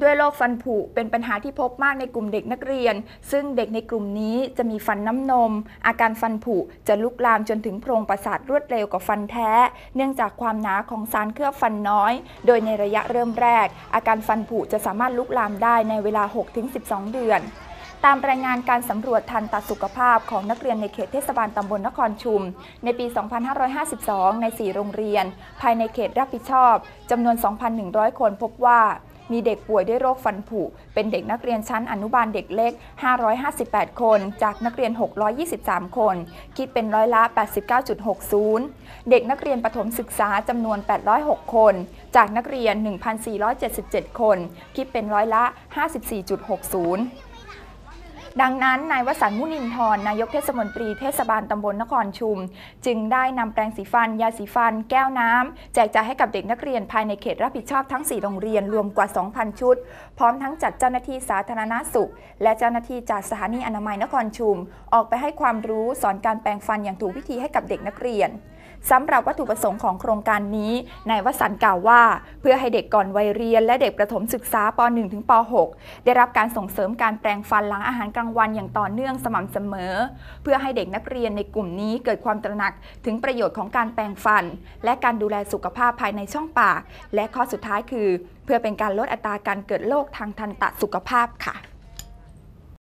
ด้วยโรคฟันผุเป็นปัญหาที่พบมากในกลุ่มเด็กนักเรียน ซึ่งเด็กในกลุ่มนี้จะมีฟันน้ำนม อาการฟันผุจะลุกลามจนถึงโพรงประสาทรวดเร็วกว่าฟันแท้ เนื่องจากความหนาของสารเคลือบฟันน้อย โดยในระยะเริ่มแรก อาการฟันผุจะสามารถลุกลามได้ในเวลา 6-12 เดือนตามรายงานการสำรวจทันตสุขภาพของนักเรียนในเขตเทศบาลตำบลนครชุม ในปี 2552 ใน 4 โรงเรียน ภายในเขตรับผิดชอบจำนวน 2,100 คนพบว่า มีเด็กป่วยด้วยโรคฟันผุ เป็นเด็กนักเรียนชั้นอนุบาลเด็กเล็ก 558 คน จากนักเรียน 623 คน คิดเป็นร้อยละ 89.60 เด็กนักเรียนประถมศึกษาจำนวน 806 คน จากนักเรียน 1,477 คน คิดเป็นร้อยละ 54.60 ดังนั้นนายวสันต์มุนินทร์นายกเทศมนตรีเทศบาลตำบลนครชุม จึงได้นำแปรงสีฟัน ยาสีฟัน แก้วน้ำแจกจ่ายให้กับเด็กนักเรียนภายในเขตรับผิดชอบทั้ง 4 โรงเรียนรวมกว่า 2,000 ชุด พร้อมทั้งจัดเจ้าหน้าที่สาธารณสุข และเจ้าหน้าที่จากสถานีอนามัยนครชุม ออกไปให้ความรู้สอนการแปรงฟันอย่างถูกวิธีให้กับเด็กนักเรียน สำหรับวัตถุประสงค์ของโครงการนี้นายวสันต์กล่าวว่า เพื่อให้เด็กก่อนวัยเรียน และเด็กประถมศึกษาป .1 ถึงป .6 ได้รับการส่งเสริมการแปรงฟันหลังอาหารกลางวันอย่างต่อเนื่องสม่ำเสมอ เพื่อให้เด็กนักเรียนในกลุ่มนี้เกิดความตระหนักถึงประโยชน์ของการแปรงฟัน และการดูแลสุขภาพภายในช่องปากและข้อสุดท้ายคือ เพื่อเป็นการลดอัตราการเกิดโรคทางทันตสุขภาพค่ะ